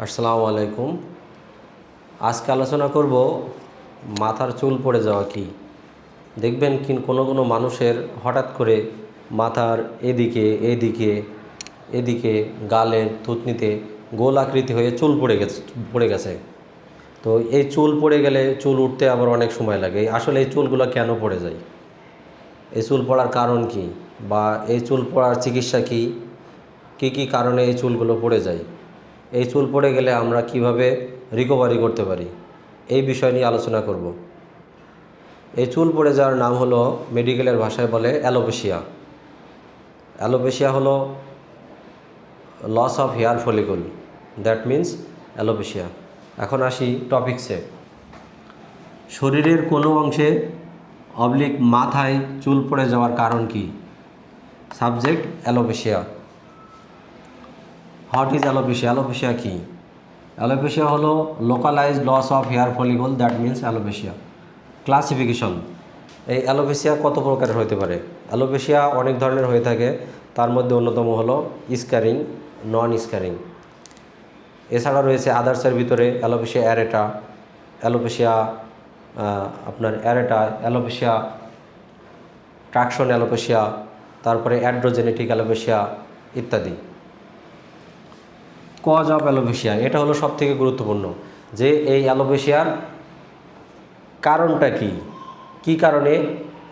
আসসালামু আলাইকুম। আজকে আলোচনা করব মাথার চুল পড়ে যাওয়া কি। দেখবেন কি কোনো কোনো মানুষের হঠাৎ করে মাথার এদিকে এদিকে এদিকে গালের থুতনিতে গোল আকৃতি হয়ে চুল পড়ে গেছে পড়ে গেছে। তো এই চুল পড়ে গেলে চুল উঠতে আবার অনেক সময় লাগে। আসলে এই চুলগুলো কেন পড়ে যায়? এই চুল পড়ার কারণ কি? বা এই চুল পড়ার চিকিৎসা কি? কি কি কারণে এই চুলগুলো পড়ে যায়? এই চুল পড়ে গেলে আমরা কীভাবে রিকভারি করতে পারি? এই বিষয় নিয়ে আলোচনা করব। এই চুল পড়ে যাওয়ার নাম হলো মেডিকেলের ভাষায় বলে অ্যালোপেশিয়া অ্যালোপেশিয়া হলো loss of hair follicle that means alopecia এখন আসি টপিকসে শরীরের কোনো অংশে অবলিক মাথায় চুল পড়ে যাওয়ার কারণ কি? Subject alopecia what is alopecia alopecia key? Alopecia হলো localise loss of hair follicle that means alopecia classification এই অ্যালোপেশিয়া কত প্রকারের হতে পারে? অ্যালোপেশিয়া অনেক ধরনের হয়ে থাকে। তার মধ্যে অন্যতম হলো স্কারিং নন স্কারিং এছাড়া রয়েছে আদার্সের ভিতরে অ্যালোপেশিয়া অ্যারেটা অ্যালোপেশিয়া আপনার অ্যারেটা অ্যালোপেশিয়া ট্রাকশন অ্যালোপেশিয়া তারপরে অ্যাড্রোজেনেটিক অ্যালোপেশিয়া ইত্যাদি। কজ অফ অ্যালোপেশিয়া এটা হলো সব থেকে গুরুত্বপূর্ণ। যে এই অ্যালোপেশিয়ার কারণটা কি? কি কারণে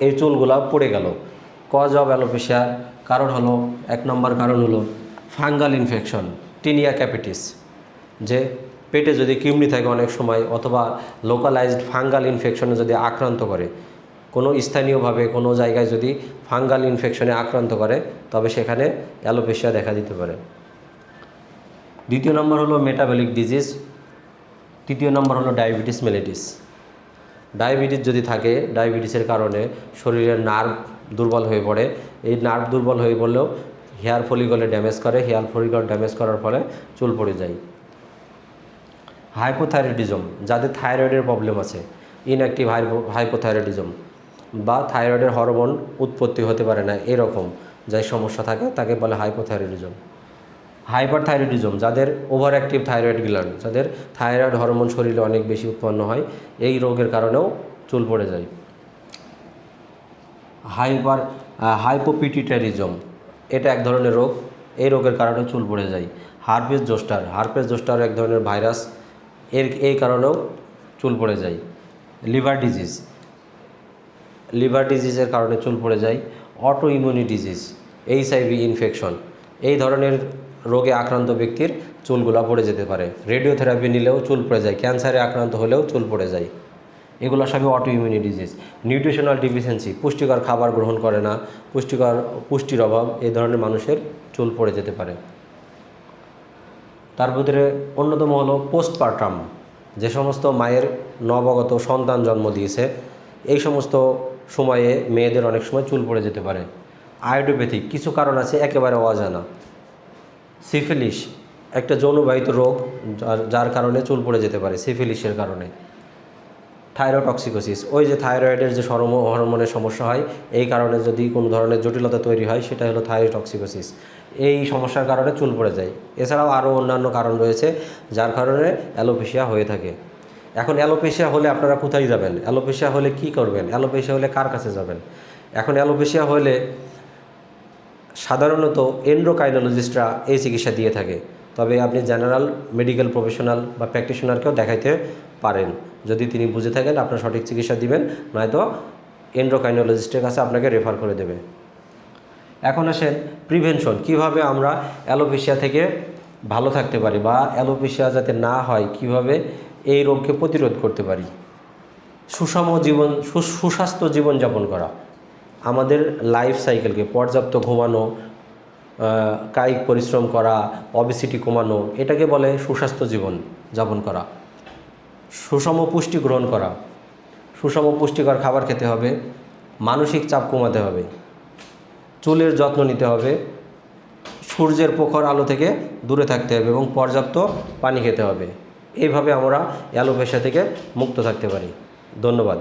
এই চুলগুলা পড়ে গেল? কজ অফ অ্যালোপেশিয়ার কারণ হলো, এক নম্বর কারণ হলো ফাঙ্গাল ইনফেকশন, টিনিয়া ক্যাপিটিস। যে পেটে যদি কিমনি থাকে অনেক সময় অথবা লোকালাইজড ফাঙ্গাল ইনফেকশনে যদি আক্রান্ত করে, কোনো স্থানীয়ভাবে কোনো জায়গায় যদি ফাঙ্গাল ইনফেকশনে আক্রান্ত করে, তবে সেখানে অ্যালোপেশিয়া দেখা দিতে পারে। দ্বিতীয় নম্বর হলো মেটাবলিক ডিজিজ তৃতীয় নম্বর হলো ডায়াবেটিস মেলিটিস ডায়াবেটিস যদি থাকে ডায়াবেটিসের কারণে শরীরের নার্ভ দুর্বল হয়ে পড়ে। এই নার্ভ দুর্বল হয়ে পড়লেও হেয়ার ফলিকলে ড্যামেজ করে। হেয়ার ফলিকল ড্যামেজ করার ফলে চুল পড়ে যায়। হাইপোথাইরয়েডিজম যাদের থাইরয়েডের প্রবলেম আছে ইনঅ্যাক্টিভ হাইপোথাইরয়েডিজম বা থাইরয়েডের হরমোন উৎপত্তি হতে পারে না, এরকম যাই সমস্যা থাকে, তাকে বলে হাইপোথাইরয়েডিজম হাইপার থাইরয়েডিজম যাদের ওভার অ্যাক্টিভ থাইরয়েড গ্ল্যান্ড, যাদের থাইরয়েড হরমোন শরীরে অনেক বেশি উৎপন্ন হয়, এই রোগের কারণেও চুল পড়ে যায়। হাইপার হাইপোপিটিটারিজম, এটা এক ধরনের রোগ, এই রোগের কারণে চুল পড়ে যায়। হারপেস জোস্টার হারপেস জোস্টার এক ধরনের ভাইরাস, এর, এই কারণেও চুল পড়ে যায়। লিভার ডিজিজ, লিভার ডিজিজের কারণে চুল পড়ে যায়। Auto immune disease, HIV infection, এই ধরনের রোগে আক্রান্ত ব্যক্তির চুলগুলা পড়ে যেতে পারে। রেডিওথেরাপি নিলেও চুল পড়ে যায়, ক্যান্সারে আক্রান্ত হলেও চুল পড়ে যায়। এগুলো সবই auto immune disease nutritional deficiency পুষ্টিকর খাবার গ্রহণ করে না, পুষ্টিকর, পুষ্টির অভাব এই ধরনের মানুষের চুল পড়ে যেতে পারে। তার ভিতরে অন্যতম হলো পোস্টপার্টাম যে সমস্ত মায়ের নবগত সন্তান জন্ম দিয়েছে, এই সমস্ত সময়ে মেয়েদের অনেক সময় চুল পড়ে যেতে পারে। আয়োডোপ্যাথিক কিছু কারণ আছে, একেবারে অজানা। সিফিলিস, একটা যৌনবাহিত রোগ যার- কারণে চুল পড়ে যেতে পারে, সিফিলিসের কারণে। থাইরোটক্সিকোসিস ওই যে থাইরয়েডের যে সরম, হরমোনের সমস্যা হয়, এই কারণে যদি কোনো ধরনের জটিলতা তৈরি হয়, সেটা হলো থাইরোটক্সিকোসিস এই সমস্যার কারণে চুল পড়ে যায়। এছাড়াও আরও অন্যান্য কারণ রয়েছে, যার কারণে অ্যালোপেশিয়া হয়ে থাকে। এখন অ্যালোপেশিয়া হলে আপনারা কোথায় যাবেন? অ্যালোপেশিয়া হলে কি করবেন? অ্যালোপেশিয়া হলে কার কাছে যাবেন? এখন অ্যালোপেশিয়া হলে সাধারণত এন্ড্রোকাইনোলজিস্টরা এই চিকিৎসা দিয়ে থাকে। তবে আপনি জেনারেল মেডিকেল প্রফেশনাল বা প্র্যাকটিশনারকেও দেখাইতে পারেন। যদি তিনি বুঝে থাকেন আপনার সঠিক চিকিৎসা দিবেন, নয়তো এন্ড্রোকাইনোলজিস্টের কাছে আপনাকে রেফার করে দেবে। এখন আসেন প্রিভেনশন কীভাবে আমরা অ্যালোপেশিয়া থেকে ভালো থাকতে পারি বা অ্যালোপেশিয়া যাতে না হয়, কীভাবে এই রোগকে প্রতিরোধ করতে পারি? সুষম জীবন সুস্বাস্থ্য জীবনযাপন করা। আমাদের লাইফ সাইকেলকে পর্যাপ্ত ঘুমানো কায়িক পরিশ্রম করা অবিসিটি কমানো, এটাকে বলে সুস্বাস্থ্য জীবন যাপন করা। সুষম পুষ্টি গ্রহণ করা। সুষম পুষ্টিকর খাবার খেতে হবে, মানসিক চাপ কমাতে হবে, চুলের যত্ন নিতে হবে, সূর্যের প্রখর আলো থেকে দূরে থাকতে হবে এবং পর্যাপ্ত পানি খেতে হবে। এইভাবে আমরা অ্যালোপেশিয়া থেকে মুক্ত থাকতে পারি। ধন্যবাদ।